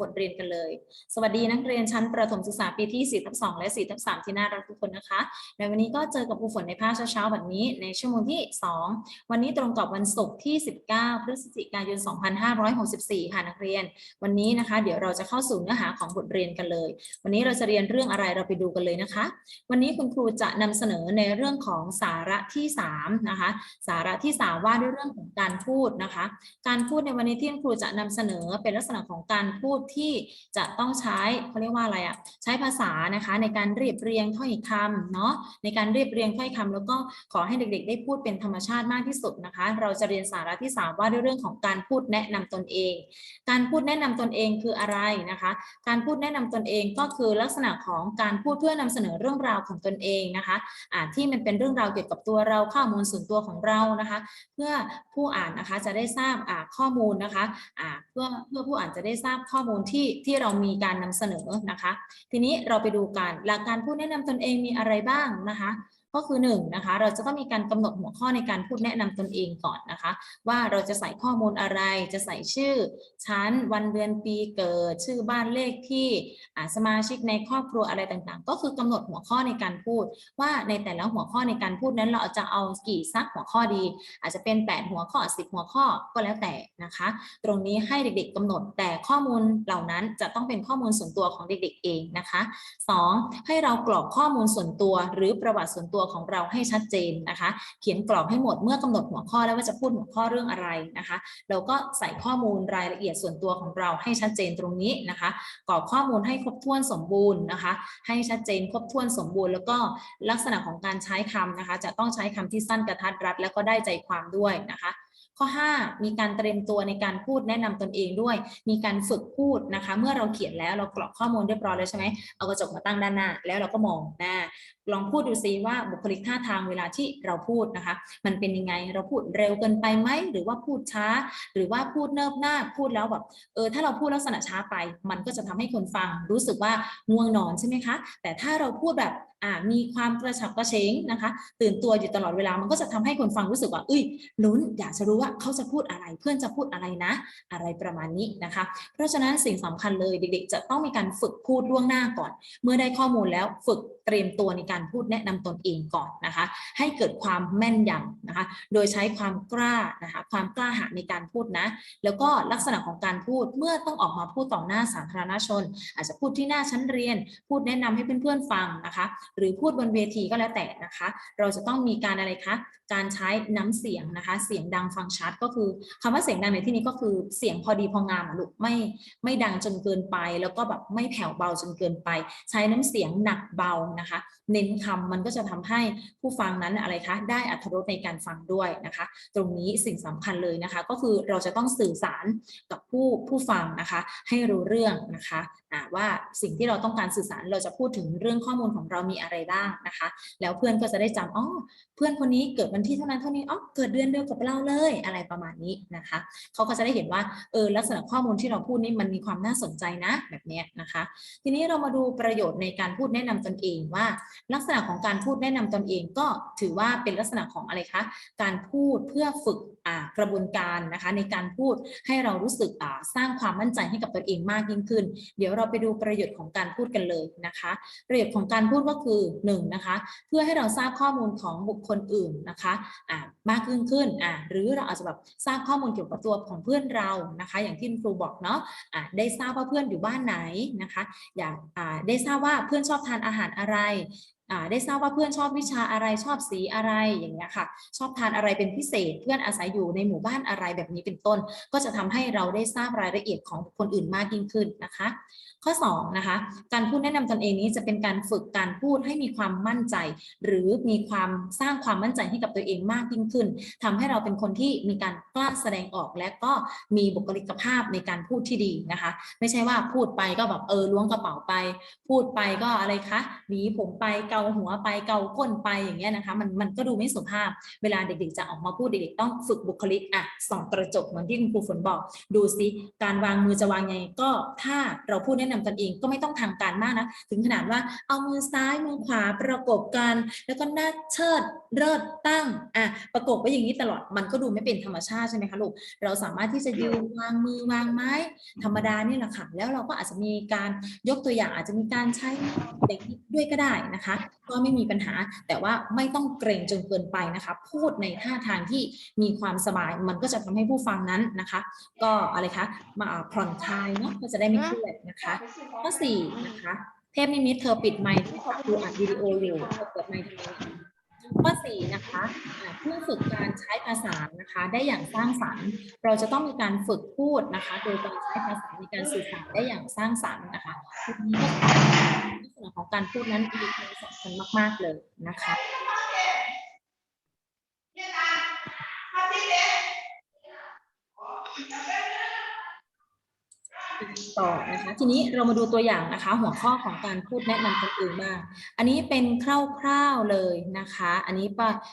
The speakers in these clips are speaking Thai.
บทเรียนกันเลย สวัสดีนักเรียนชั้นประถมศึกษาปีที่4ทับ2และ4ทับ3ที่น่ารักทุกคนนะคะ ในวันนี้ก็เจอกับครูฝนในภาคเช้าๆแบบนี้ในชั่วโมงที่ 2 วันนี้ตรงกับวันศุกร์ที่ 19 พฤศจิกายน 2564 ค่ะนักเรียน วันนี้นะคะ เดี๋ยวเราจะเข้าสู่เนื้อหาของบทเรียนกันเลย วันนี้เราจะเรียนเรื่องอะไรเราไปดูกันเลยนะคะ วันนี้คุณครูจะนำเสนอในเรื่องของสาระที่3นะคะ สาระที่ 3 ว่าด้วยเรื่องของการพูดนะคะ การพูดในวันนี้ที่คุณครูจะนำเสนอเป็นลักษณะของการพูดที่จะต้องใช้เขาเรียกว่าอะไรอะใช้ภาษานะคะในการเรียบเรียงถ้อยคำเนาะในการเรียบเรียงถ้อยคำแล้วก็ขอให้เด็ก ๆ ได้พูดเป็นธรรมชาติมากที่สุดนะคะ เราจะเรียนสาระที่ 3 ว่าด้วยเรื่องของการพูดแนะนำตนเอง การพูดแนะนำตนเองคืออะไรนะคะ การพูดแนะนำตนเองก็คือลักษณะของการพูดเพื่อนำเสนอเรื่องราวของตนเองนะคะอ่าที่มันเป็นเรื่องราวเกี่ยวกับตัวเราข้อมูลส่วนตัวของเรานะคะ เพื่อผู้อ่านนะคะจะได้ทราบข้อมูลนะคะเพื่อเพื่อผู้อ่านจะได้ทราบข้อมูลที่ที่เรามีการนำเสนอนะคะ ทีนี้เราไปดูกันหลักการพูดแนะนำตนเองมีอะไรบ้างนะคะ ก็คือ1นงนะคะเราจะต้องมีการกำหนดหัวข้อในการพูดแนะนำตนเองก่อนนะคะ ว่าเราจะใส่ข้อมูลอะไรจะใส่ชื่อชั้นวันเดือนปีเกิด ชื่อบ้านเลขที่สมาชิกในครอบครัวอะไรต่างๆ ก็คือกำหนดหัวข้อในการพูด ว่าในแต่ละหัวข้อในการพูดนั้นเราจะเอากี่ซักหัวข้อดี อาจจะเป็น 8 หัวข้อ 10 หัวข้อก็แล้วแต่นะคะ ตรงนี้ให้เด็กๆกำหนดแต่ข้อมูลเหล่านั้นจะต้องเป็นข้อมูลส่วนตัวของเด็กๆเองนะคะ 2. ให้เรากรอกข้อมูลส่วนตัวหรือประวัติส่วนตัวัวของเราให้ชัดเจนนะคะ เขียนกรอบให้หมดเมื่อกำหนดหัวข้อแล้วว่าจะพูดหัวข้อเรื่องอะไรนะคะ เราก็ใส่ข้อมูลรายละเอียดส่วนตัวของเราให้ชัดเจนตรงนี้นะคะกรอบข้อมูลให้ครบถ้วนสมบูรณ์นะคะ ให้ชัดเจนครบถ้วนสมบูรณ์ แล้วก็ลักษณะของการใช้คำนะคะ จะต้องใช้คำที่สั้นกระทัดรัด แล้วก็ได้ใจความด้วยนะคะ ข้อ 5 มีการเตรียมตัวในการพูดแนะนำตนเองด้วย มีการฝึกพูดนะคะ เมื่อเราเขียนแล้วเรากรอกข้อมูลเรียบร้อยแล้วใช่ไหมเอากระจกมาตั้งด้านหน้า แล้วเราก็มองน้าลองพูดดูซิว่าบุคลิกท่าทางเวลาที่เราพูดนะคะ มันเป็นยังไงเราพูดเร็วเกินไปไหมหรือว่าพูดช้า หรือว่าพูดเนิบหน้าพูดแล้วแบบเออถ้าเราพูดลักษณะช้าไป มันก็จะทำให้คนฟังรู้สึกว่าง่วงนอนใช่ไหมคะ แต่ถ้าเราพูดแบบมีความกระฉับกระเฉงนะคะ ตื่นตัวอยู่ตลอดเวลามันก็จะทำให้คนฟังรู้สึกว่าเอ้ยลุ้นอยากจะรู้ว่าเขาจะพูดอะไร เพื่อนจะพูดอะไรนะ อะไรประมาณนี้นะคะ เพราะฉะนั้นสิ่งสำคัญเลยเด็ก ๆ จะต้องมีการฝึกพูดล่วงหน้าก่อน เมื่อได้ข้อมูลแล้วฝึกเตรียมตัวในการพูดแนะนำตนเองก่อนนะคะ ให้เกิดความแม่นยำนะคะ โดยใช้ความกล้านะคะความกล้าหาญในการพูดนะ แล้วก็ลักษณะของการพูดเมื่อต้องออกมาพูดต่อหน้าสาธารณชน อาจจะพูดที่หน้าชั้นเรียน พูดแนะนำให้เพื่อนๆฟังนะคะหรือพูดบนเวทีก็แล้วแต่นะคะ เราจะต้องมีการอะไรคะการใช้น้ำเสียงนะคะ เสียงดังฟังชัดก็คือคำว่าเสียงดังในที่นี้ก็คือเสียงพอดีพองามลูกไม่ไม่ดังจนเกินไป แล้วก็แบบไม่แผ่วเบาจนเกินไป ใช้น้ำเสียงหนักเบานะคะ เน้นคำมันก็จะทำให้ผู้ฟังนั้นอะไรคะได้อัธรสในการฟังด้วยนะคะ ตรงนี้สิ่งสำคัญเลยนะคะ ก็คือเราจะต้องสื่อสารกับผู้ผู้ฟังนะคะ ให้รู้เรื่องนะคะว่าสิ่งที่เราต้องการสื่อสารเราจะพูดถึงเรื่องข้อมูลของเรามีอะไรบ้างนะคะ แล้วเพื่อนก็จะได้จำอ๋อเพื่อนคนนี้เกิดวันที่เท่านั้นเท่านี้อ๋อเกิดเดือนเดียวกับเราเลยอะไรประมาณนี้นะคะเขาก็จะได้เห็นว่าเออลักษณะข้อมูลที่เราพูดนี่มันมีความน่าสนใจนะแบบนี้นะคะ ทีนี้เรามาดูประโยชน์ในการพูดแนะนำตนเองว่า ลักษณะของการพูดแนะนำตนเองก็ถือว่าเป็นลักษณะของอะไรคะการพูดเพื่อฝึก กระบวนการนะคะในการพูดให้เรารู้สึกสร้างความมั่นใจให้กับตัวเองมากยิ่งขึ้น เดี๋ยวเราไปดูประโยชน์ของการพูดกันเลยนะคะ ประโยชน์ของการพูดก็คือหนึ่งนะคะเพื่อให้เราทราบข้อมูลของบุคคลอื่นนะคะอ่ามากยิ่งขึ้นหรือเราอาจจะแบบทราบข้อมูลเกี่ยวกับตัวของเพื่อนเรานะคะ อย่างที่ครูบอกเนาะอ่าได้ทราบว่าเพื่อนอยู่บ้านไหนนะคะ อยากได้ทราบว่าเพื่อนชอบทานอาหารอะไร ได้ทราบว่าเพื่อนชอบวิชาอะไรชอบสีอะไรอย่างเงี้ยค่ะ ชอบทานอะไรเป็นพิเศษ เพื่อนอาศัยอยู่ในหมู่บ้านอะไรแบบนี้เป็นต้น ก็จะทำให้เราได้ทราบรายละเอียดของคคลอื่นมากยิ่งขึ้นนะคะ ข้อ2นะคะการพูดแนะนำตนเองนี้จะเป็นการฝึกการพูดให้มีความมั่นใจ หรือมีความสร้างความมั่นใจให้กับตัวเองมากยิ่งขึ้นทำให้เราเป็นคนที่มีการกล้าแสดงออกและก็มีบุคลิกภาพในการพูดที่ดีนะคะ ไม่ใช่ว่าพูดไปก็แบบเออล้วงกระเป๋าไป พูดไปก็อะไรคะหวีผมไปเกาาหัวไปเกาก้นไปอย่างเงี้ยนะคะมันมันก็ดูไม่สุภาพ เวลาเด็กๆจะออกมาพูดเด็กๆต้องฝึกบุคลิกอะส่องกระจกเหมือนที่คุณครูฝนบอก ดูซิการวางมือจะวางยังไงก็ถ้าเราพูดแนะนำกันเองก็ไม่ต้องทางการมากนะถึงขนาดว่าเอามือซ้ายมือขวาประกบกัน แล้วก็หน้าเชิดเลิศตั้งอะประกบไว้อย่างนี้ตลอดมันก็ดูไม่เป็นธรรมชาติใช่ไหมคะลูกเราสามารถที่จะยืนวางมือวางไม้ ธรรมดานี่แหละค่ะแล้วเราก็อาจจะมีการยกตัวอย่างอาจจะมีการใช้เด็กด้วยก็ได้นะคะก็ไม่มีปัญหา แต่ว่าไม่ต้องเกรงจนเกินไปนะคะพูดในท่าทางที่มีความสบาย มันก็จะทำให้ผู้ฟังนั้นนะคะ ก็อะไรคะมาผ่อนคลายเนาะก็จะได้ไม่เครียดนะคะข้อสี่นะคะเทพนิมิตเธอปิดไมค์ที่เขาดูอัดวิดีโออยู่เธอเปิดไมค์ทำไมข้อสี่นะคะเพื่อฝึกการใช้ภาษานะคะ ได้อย่างสร้างสรรค์ เราจะต้องมีการฝึกพูดนะคะ โดยการใช้ภาษาในการสื่อสารได้อย่างสร้างสรรค์นะคะทีนี้ก็ ษณะของการพูดนั้นมีความสำคัญมาก ๆ เลยนะคะ ต่อนะคะทีนี้เรามาดูตัวอย่างนะคะ หัวข้อของการพูดแนะนำตนเองบ้างอันนี้เป็นคร่าวๆเลยนะคะ อันนี้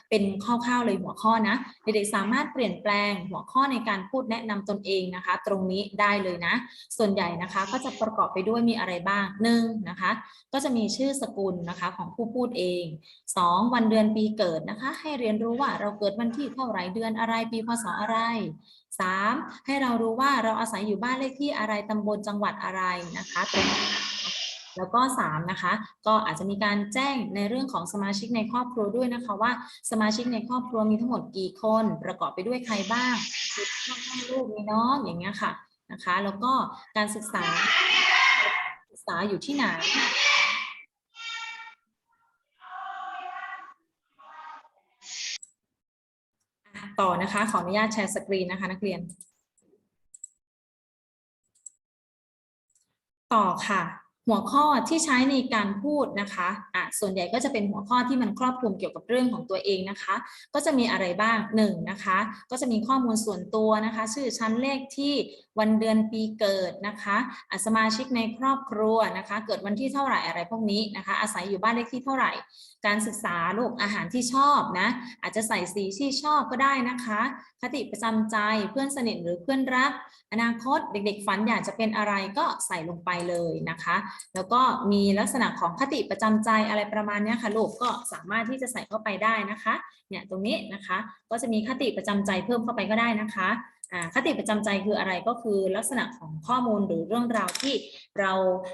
เป็นคร่าวๆเลยหัวข้อนะเด็กๆสามารถเปลี่ยนแปลงหัวข้อในการพูดแนะนำตนเองนะคะ ตรงนี้ได้เลยนะ ส่วนใหญ่นะคะก็จะประกอบไปด้วยมีอะไรบ้างหนึ่งนะคะ ก็จะมีชื่อสกุลนะคะของผู้พูดเอง 2. วันเดือนปีเกิดนะคะ ให้เรียนรู้ว่าเราเกิดวันที่เท่าไหร่เดือนอะไรปีพศอะไร 3. ให้เรารู้ว่าเราอาศัยอยู่บ้านเลขที่อะไรตำบลจังหวัดอะไรนะคะตรงแล้วก็3นะคะก็อาจจะมีการแจ้งในเรื่องของสมาชิกในครอบครัวด้วยนะคะว่าสมาชิกในครอบครัวมีทั้งหมดกี่คน ประกอบไปด้วยใครบ้างมีพ่อแม่ลูกมีน้องอย่างเงี้ยค่ะนะคะ แล้วก็การศึกษาศึกษาอยู่ที่ไหน ต่อนะคะ ขออนุญาตแชร์สกรีนนะคะนักเรียน ต่อค่ะ หัวข้อที่ใช้ในการพูดนะคะอะส่วนใหญ่ก็จะเป็นหัวข้อที่มันครอบคลุมเกี่ยวกับเรื่องของตัวเองนะคะ ก็จะมีอะไรบ้างหนึ่งนะคะ ก็จะมีข้อมูลส่วนตัวนะคะ ชื่อชั้นเลขที่ วันเดือนปีเกิดนะคะสมาชิกในครอบครัวนะคะ เกิดวันที่เท่าไหร่อะไรพวกนี้นะคะ อาศัยอยู่บ้านเลขที่เท่าไหร่ การศึกษาลูกอาหารที่ชอบนะ อาจจะใส่สีที่ชอบก็ได้นะคะ คติประจำใจเพื่อนสนิทหรือเพื่อนรัก อนาคตเด็กๆฝันอยากจะเป็นอะไรก็ใส่ลงไปเลยนะคะ แล้วก็มีลักษณะของคติประจำใจอะไรประมาณนี้ค่ะลูกก็สามารถที่จะใส่เข้าไปได้นะคะ เนี่ยตรงนี้นะคะ ก็จะมีคติประจำใจเพิ่มเข้าไปก็ได้นะคะ คติประจำใจคืออะไรก็คือลักษณะของข้อมูลหรือเรื่องราวที่เรา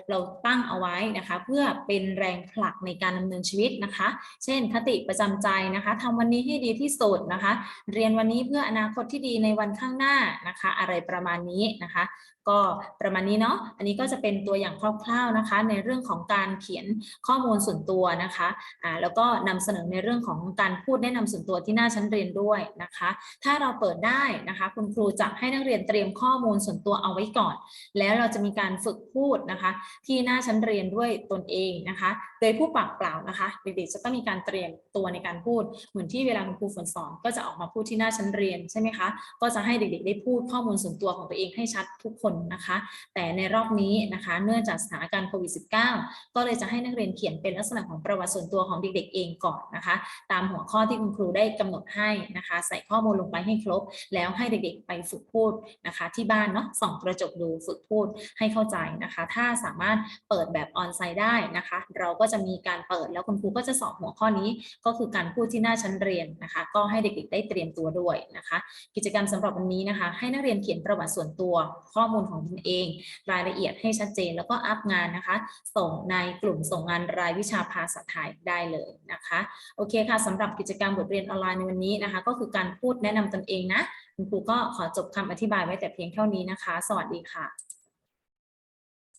เราตั้งเอาไว้นะคะ เพื่อเป็นแรงผลักในการดำเนินชีวิตนะคะ เช่น คติประจำใจนะคะทำวันนี้ให้ดีที่สุดนะคะ เรียนวันนี้เพื่ออนาคตที่ดีในวันข้างหน้านะคะ อะไรประมาณนี้นะคะ ก็ประมาณนี้เนาะอันนี้ก็จะเป็นตัวอย่างคร่าวๆนะคะ ในเรื่องของการเขียนข้อมูลส่วนตัวนะคะอ่าแล้วก็นำเสนอในเรื่องของการพูดแนะนำส่วนตัวที่หน้าชั้นเรียนด้วยนะคะ ถ้าเราเปิดได้นะคะ คุณครูจะให้นักเรียนเตรียมข้อมูลส่วนตัวเอาไว้ก่อน แล้วเราจะมีการฝึกพูดนะคะ ที่หน้าชั้นเรียนด้วยตนเองนะคะ โดยผู้ปากเปล่านะคะเด็กๆจะต้องมีการเตรียมตัวในการพูด เหมือนที่เวลาคุณครูฝนสอนก็จะออกมาพูดที่หน้าชั้นเรียนใช่ไหมคะก็จะให้เด็กๆ ได้พูดข้อมูลส่วนตัวของตัวเองให้ชัดทุกคนนะคะ แต่ในรอบนี้นะคะเนื่องจากสถานการณ์โควิด -19 ก็เลยจะให้นักเรียนเขียนเป็นลักษณะของประวัติส่วนตัวของเด็กๆ เองก่อนนะคะ ตามหัวข้อที่คุณครูได้กำหนดให้นะคะ ใส่ข้อมูลลงไปให้ครบ แล้วให้เด็กๆ ไปฝึกพูดนะคะที่บ้านเนาะส่องกระจกดูฝึกพูดให้เข้าใจนะคะ ถ้าสามารถเปิดแบบออนไซต์ได้นะคะ เราก็จะมีการเปิดแล้วคุณครูก็จะสอบหัวข้อนี้ ก็คือการพูดที่หน้าชั้นเรียนนะคะ ก็ให้เด็กๆได้เตรียมตัวด้วยนะคะ กิจกรรมสำหรับวันนี้นะคะ ให้นักเรียนเขียนประวัติส่วนตัวข้อมูลของตนเอง รายละเอียดให้ชัดเจนแล้วก็อัพงานนะคะ ส่งในกลุ่มส่งงานรายวิชาภาษาไทยได้เลยนะคะ โอเคค่ะสำหรับกิจกรรมบทเรียนออนไลน์ในวันนี้นะคะ ก็คือการพูดแนะนำตนเองนะ คุณครูก็ขอจบคำอธิบายไว้แต่เพียงเท่านี้นะคะ สวัสดีค่ะ